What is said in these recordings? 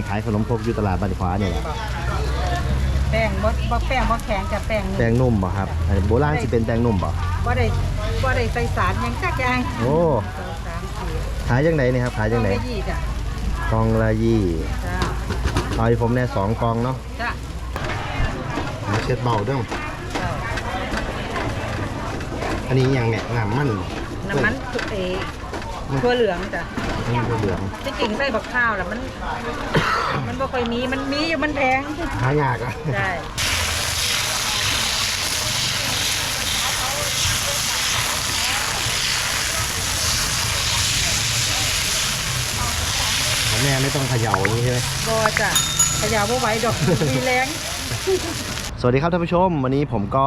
านขายขนมครกอยู่ตลาดบ้านขวาเนี่ยแหละแป้งบ่บ่แป้งบ่แข็งกับแป้งแตงนุ่มบ่ครับอันนี้โบราณสิเป็นแตงนุ่มบ่บ่ได้บ่ได้ใส่สารหยังจักอย่างโอ้สองสามสี่ขายจังไหนนี่ครับขายจังไหนกล่อละยี่จ้ะกองละยี่จ้าเอาให้ผมแน่สองกองเนาะจ้าเช็ดเบาเด้อจ้าอันนี้ยังเนี่ยน้ำมันน้ำมันทุกเอ ทั่วเหลืองจ้ะนี่เหลืองที่จริงใส่บักข้าวแล้วมัน มันบ่ค่อยมีมันมีอยู่มันแพงหายากอะใช่แม่ไม่ต้องเขย่าอย่างนี้ใช่ไหมบ่จ้ะขยาวบ่ไหวดอกมีแรงสวัสดีครับท่านผู้ชม วันนี้ผมก็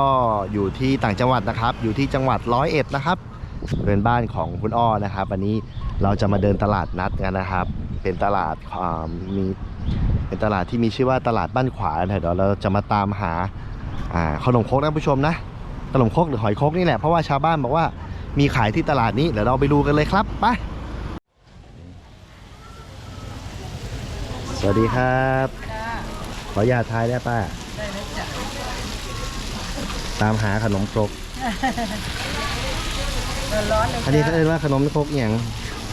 อยู่ที่ต่างจังหวัดนะครับ อยู่ที่จังหวัดร้อยเอ็ดนะครับ เป็นบ้านของคุณอ้อนะครับวันนี้เราจะมาเดินตลาดนัดกันนะครับ เป็นตลาดอ่ามีเป็นตลาดที่มีชื่อว่าตลาดบ้านขวานะเดี๋ยวเราจะมาตามหาอ่าขนมครกนะท่านผู้ชมนะขนมครกหรือหอยครกนี่แหละเพราะว่าชาวบ้านบอกว่ามีขายที่ตลาดนี้เดี๋ยวเราไปดูกันเลยครับไปสวัสดีครับจ้าขออนุญาตทายได้ป้าได้เลยจ้ะตามหาขนมครก ร้อนๆเลยอันนี้เขาเรียกว่าขนมครกอย่าง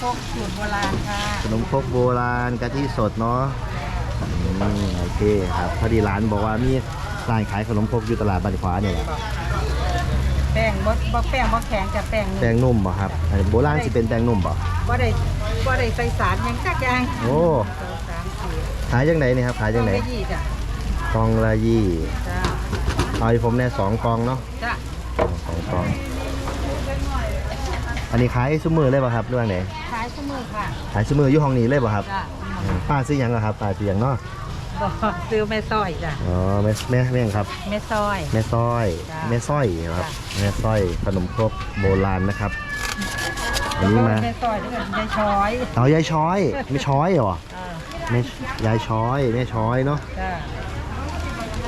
พกสูตรโบราณค่ะขนมครกโบราณกะทิสดเนาะอืมโอเคครับพอดีร้านบอกว่ามีร้านขายขนมครกอยู่ตลาดบ้านขวาเนี่ยแหละแป้งบ่บ่แป้งบ่แข็งกับแป้งแตงนุ่มบ่ครับอันนี้โบราณสิเป็นแตงนุ่มบ่บ่ได้บ่ได้ใส่สารหยังจักอย่างโอ้สองสามสี่ขายจังไหนนี่ครับขายจังไหนกล่อละยี่จ้ะกองละยี่จ้าเอาให้ผมแน่สองกองเนาะจ้าสองกอง อันนี้ขายซุมือเลยป่ะครับเรื่องไหนขายชั่วโมงค่ะขายซุมืออยู่ห้องนี้เลยป่ะครับจ้าอืมป้าซื้อหยังเหรอครับป้าซื้อหยังเนาะบ่ซื้อแม่ซอยจ้ะอ๋อแม่แม่แม่งครับ แม่ซอย แม่สร้อยจ้ะแม่สร้อยครับจ้ะ แม่สร้อยขนมครกโบราณนะครับ อันนี้มาแม่ซอยด้วยกันยายช้อยเอายายช้อยไม่ช้อยเหรออ่าแม่ยายช้อยแม่ช้อยเนาะ จ้า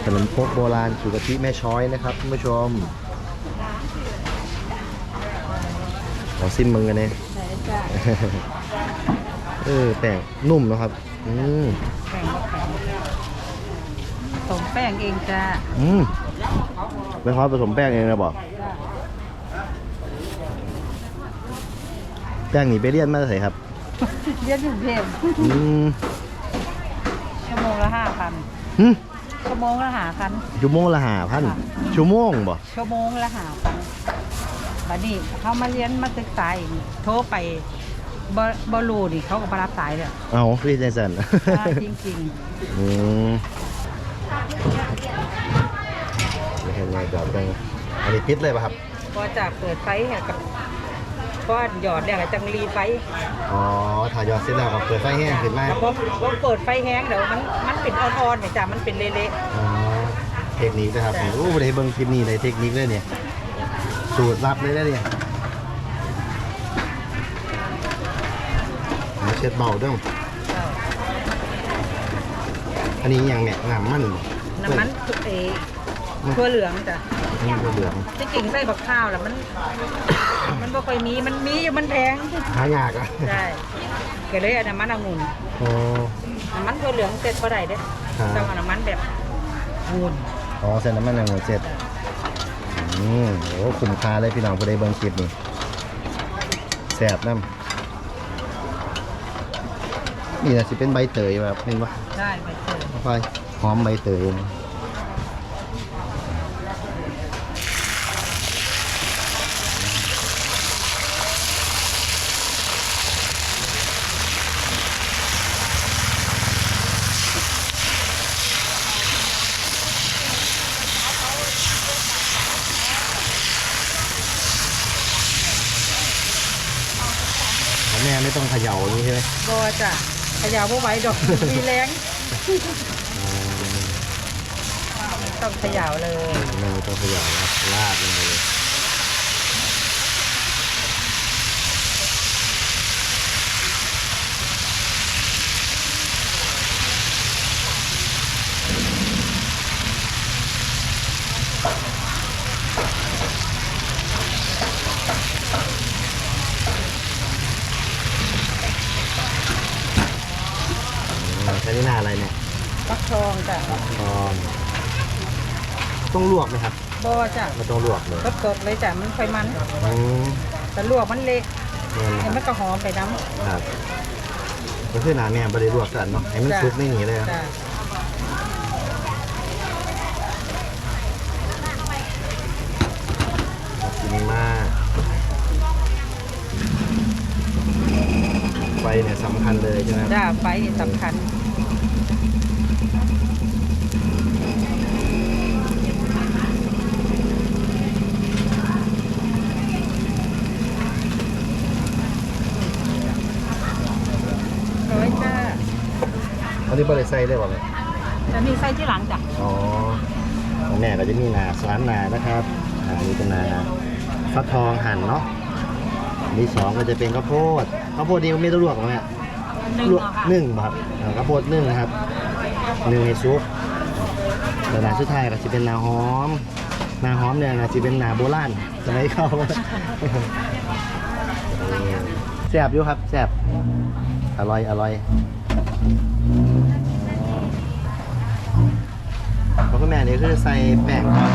ขนมครกโบราณสูตรกะทิแม่ช้อยนะครับท่านผู้ชม ขอซิมมึงกันเนี่ยไหนจ้าเออแป้งนุ่มเนอะครับ อืมแป้งบ่แข็งผสมแป้งเองจ้าอืมแม่ค้อยผสมแป้งเองนะบอกจ้าแป้งนี่ไปเรียนมาใส่ครับ เรียนอยู่กรุงเทพอืมชั่วโมงละห้าพันหึชั่วโมงละหาพันชั่วโมงละห้าพันค่ะชั่วโมงบ่ชั่วโมงละหาพัน บัดนี้เขามาเรียนมาศึกษาอีกโทรไปบ่บ่รู้นี่เขาก็บ่รับสายเลยเอาพี่เจสันอ่าจริงอืมไม่เห็นไงจอดจังอันนี้ปิดเลยป่ะครับๆก็จะเปิดไฟให้กับก็หยอดแล้วก็จังรีไฟอ๋อถ่ายยอดเสร็จแล้วก็เปิดไฟแห้งขึ้นมาแล้วพอพอเปิดไฟแห้งเดี๋ยวมันมันเป็นอ่อนๆเนี่ยจ้ะมันเป็นเละอ๋อเทคนิคนะครับโอ้ได้เบิ่งคลิปนี้ในเทคนิคเลยเนี่ย สูตรลับเลยนะเนี่ยเอาเช็ดเบาเด้วยๆเจ้าอันนี้ยังเนี่ยน้ำมันน้ำมันทุกเอทั่วเหลืองจ้ะนี่เหลืองที่จริงใส่บักข้าวแล้วมัน มันบ่ค่อยมีมันมีอยู่มันแพงหายากอะใช่ก็เลยเอาน้ำมันองุ่นโอ้น้ำมันถั่วเหลืองเสร็จพอได้เด้ครับต้องเอาน้ำมันแบบองุ่นอ๋อเส้นน้ำมันหนึ่งเจ็ด อืมโอ้คุ้มค่าเลยพี่น้องผู้ใดเบิ่งคลิปนี่แซ่บน้ำนี่นะสิเป็นใบเตยแบบเห็นปะได้ไปเจอไปหอมใบเตยนะแม่ไม่ต้องเข ย่าอย่างนี้ใช่ไหมก็จะขยาวพวกไหวดอก มีแรงต้องขยาวเลยไม่ต้องเขย่าครับลาดลงไปเลยอืมใช้นี่นาน อะไรเนี่ย ฟักทองจ้ะ ทอง ต้องลวกไหมครับบอจ้ะไม่ต้องลวกเลยสดๆเลยจ้ะมันค่อยมัน อืมแต่ลวกมันเละนี่นเห็นนะมันก็หอมไปน้ครับก็คือหนาแม่บริลวกกันเนาะให้มันซุกไม่หนีเลยำอะจ้ะกินมากไฟเนี่ยสำคัญเลยใช่ไหมครับ จ้าไฟนี่สำคัญ ร้อยจ้า อั นนี้บริไซได้ป่ะแม่จะมีไส้ที่หลังจ้ะอ๋อของแม่ก็จะมีนาสามนานะครับอ่าอันนี้เป็นนาฟักทองหั่นเนาะอันที่สองก็จะเป็นข้าวโพดข้าวโพดนี่ไม่ต้องลวกหรอกแม่หนึ่งลวกเหรอคะนึ่งบ่ครับอ่าข้าวโพดนึ่งนะครับนึ่งในซุปแต่นาสุดท้ายก็จะเป็นนาหอมนาหอมเนี่ยนะจะเป็นนาโบราณสมัยเขาแซ่บอยู่ครับแซ่บอร่อยอร่อยเพราะ คุณแม่นี่คือใส่แป้งก่อน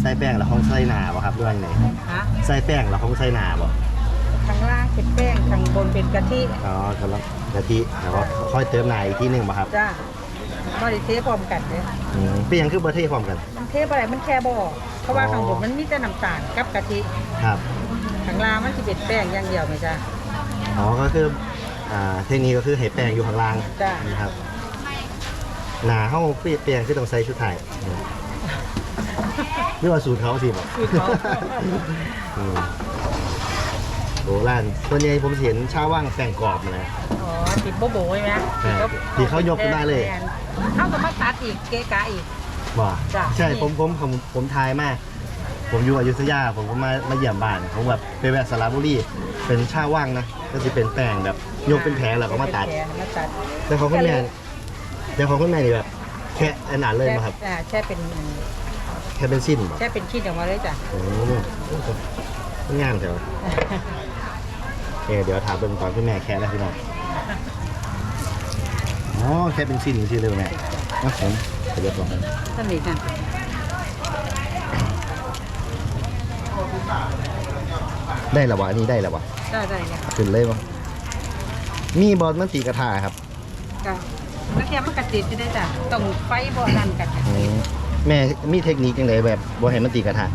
ใส่แป้งแล้วของใส่หนาบ่ครับด้วยไงฮะใส่แป้งแล้วของใส่หนาบ่ข้างล่างเป็นแป้งข้างบนเป็นกะทิอ๋อกำลังกะทิแล้วก็ค่อยเติมหนาอีกทีหนึ่งบ่ครับจ้าบริเทพร้อมกันเลยอืมเป็นหยังคือบะเทพร้อมกันมันเทพอะไรมันแค่บอเพราะว่าอ๋อข้างบนมันมีแต่น้ำตาลกับกะทิครับข้างล่างมันจะเป็นแป้งอย่างเดียวไหมจ้าอ๋อก็คืออ่าเทคนิคก็คือให้แป้งอยู่ข้างล่างจ้ะนะครับ หนาเข้าเปลี่ยนคือต้องใส่ชุดไทยหรือว่าสูตรเขาสิบอกสูตรเขาอืมโบราณส่วนใหญ่ผมเห็นชาวว่างแป้งกรอบมาเลยอ๋อติดโบโบใช่ไหมใช่ที่เขายกขึ้นได้เลยเขาก็มาตัดอีกเกะกะอีกว่าจ้ะใช่ผมผมผมผมทายมาก ผมอยู่อยุธยาผมก็มามาเยี่ยมบ้านผมแบบไปแวะสระบุรีเป็นชาวว่างนะก็จะเป็นแป้งแบบยกเป็นแผงแล้วก็มาตัดเป็นแผงมาตัดแต่ข องคุณแม่แต่ของคุณแม่นี่แบบแค่อันนั้นเลยมาครับ อ่าแช่เป็นแค่เป็นสิ้นบ่แช่เป็นชิ้นออกมาเลยจ้ะโอ้โหงามเถอะเออเดี๋ยวถามเบิ่งก่อนคุณแม่แค่แล้วพี่น้องอ๋อแค่เป็นสิ้นจริงๆเลยแม่นะผมขอเดี๋ยวก่อนท่านนี้ค่ะได้แล้ววะอันนี้ได้แล้ววะได้ได้เนี่ยขึ้นเลยวะมีบอลมันตีกระทาครับก็ นักเรียนมันกระติดจะได้จ้ะต้องไฟบ่นั่นกันอืมแม่มีเทคนิคยังไงแบบบ่ให้มันตีกระทะ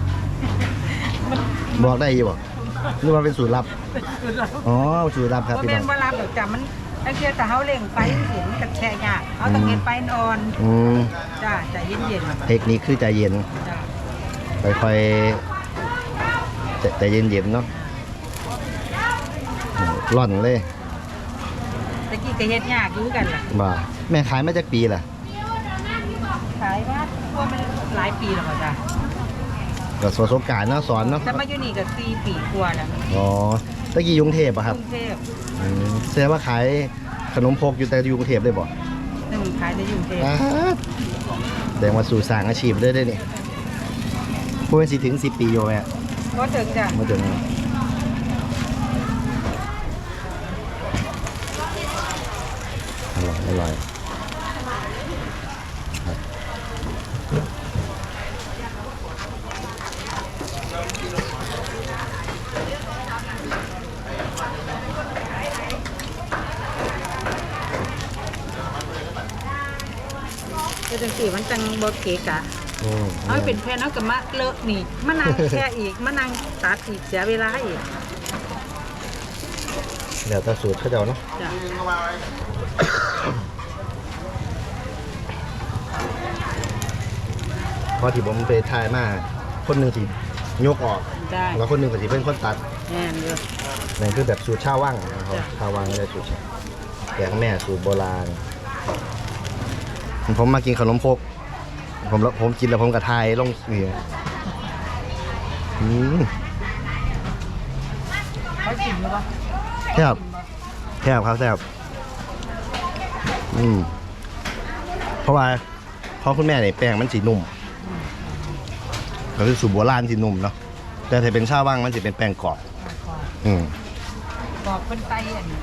บอกได้อยู่บ่หรือว่าเป็นสูตรลับ อ๋อ สูตรลับครับบ่พี่แม่น้อนง บ่รับดอกจ้ะมันนักเรียนแต่เฮาเร่งไฟสิมันก็แช่ยากเอาต้องเฮ็ดไฟอ่อนอืมจ้ะใจเย็นเทคนิคคือใจเย็น ๆจ้ะค่อยๆใจใจเย็นๆเนาะอืมร่อนเลย ตะกี้ก็เฮ็ดยากอยู่กันล่ะบ่าแม่ขายมาจากปีล่ะขายว่าว่ามันหลายปีแล้วก็จ้ะก็ประสบการณ์เนาะสอนเนาะแต่มาอยู่นี่ก็4ปีกว่าแล้วอ๋อตะกี้อยกรุงเทพอะครับกรุงเทพอืมแสดงว่าขายขนมพกอยู่แต่อยู่กรุงเทพเลยบ่หนึ่งขายในกรุงเทพอ่าแสดงว่าสู่สร้างอาชีพได้ได้นี่พูดเป็นสิถึงสิปีอยู่ไหมอะก็ถึงจ้ะมาถึง ร่อยอร่อยครับก็จังซี่มันจังบ่เกะกะอืมเอาเป็นแค่นั้นก็มาเลอะนี่มานั่งแช่อีกมานั่งตัดอีกเสียเวลาอีกเดี๋ยวจะสูตรเขาเจ้าเนาะ จ้ะ เพราะที่ผมไปถ่ายมาคนหนึ่งสิยกออก ได้แล้วคนหนึ่งก็สิเป็นคนตัดแน่นอยู่ นั่นคือแบบสูตรชาวว่างนะครับจ้ะ ชาวว่างได้สูตรแกงแม่สูตรโบราณ ผมมากินขนมพกผมแล้วผมกินแล้วผมกระทายลงนี่อืมเขากินหรือเปล่าแซ่บแซ่บครับแซ่บอืมเพราะว่าเพราะคุณแม่เนี่ยแป้งมันสีนุ่ม ก็คือสูตรโบราณสีนุ่มเนาะแต่ถ้าเป็นชาวว่างมันจะเป็นแป้งกรอบอืมบอกเป็นไตอันนี้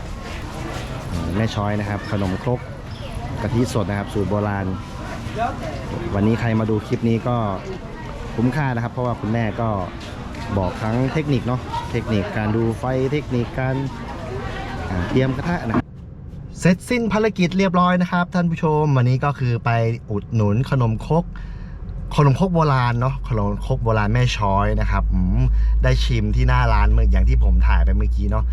แม่ช้อยนะครับ ขนมครกกะทิสดนะครับ สูตรโบราณ วันนี้ใครมาดูคลิปนี้ก็คุ้มค่านะครับ เพราะว่าคุณแม่ก็บอกทั้งเทคนิคเนาะเทคนิคการดูไฟเทคนิคการอ่าเตรียมกระทะนะครับเสร็จสิ้นภารกิจเรียบร้อยนะครับ ท่านผู้ชมวันนี้ก็คือไปอุดหนุนขนมครก ขนมครกโบราณเนาะขนมครกโบราณแม่ช้อยนะครับได้ชิมที่หน้าร้านเมื่ออย่างที่ผมถ่ายไปเมื่อกี้เนาะ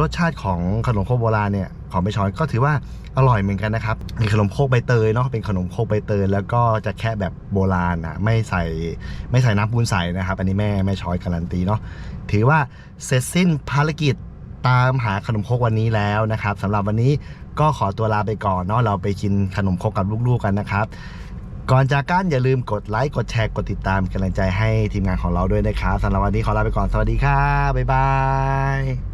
รสชาติของขนมคกโบราณเนี่ยของแม่ช้อยก็ถือว่าอร่อยเหมือนกันนะครับมีขนมโคกใบเตยเนาะเป็นขนมโคกใบเตยแล้วก็จะแค่แบบโบราณนะไม่ใส่ไม่ใส่น้ำปูนใสนะครับ อันนี้แม่แม่ช้อยการันตีเนาะถือว่าเสร็จสิ้นภารกิจตามหาขนมโคกวันนี้แล้วนะครับสำหรับวันนี้ก็ขอตัวลาไปก่อนเนาะเราไปกินขนมโคกกับลูกๆกันนะครับ ก่อนจากกันอย่าลืมกดไลค์กดแชร์กดติดตามกำลังใจให้ทีมงานของเราด้วยนะครับสำหรับวันนี้ขอลาไปก่อนสวัสดีครับบ๊ายบาย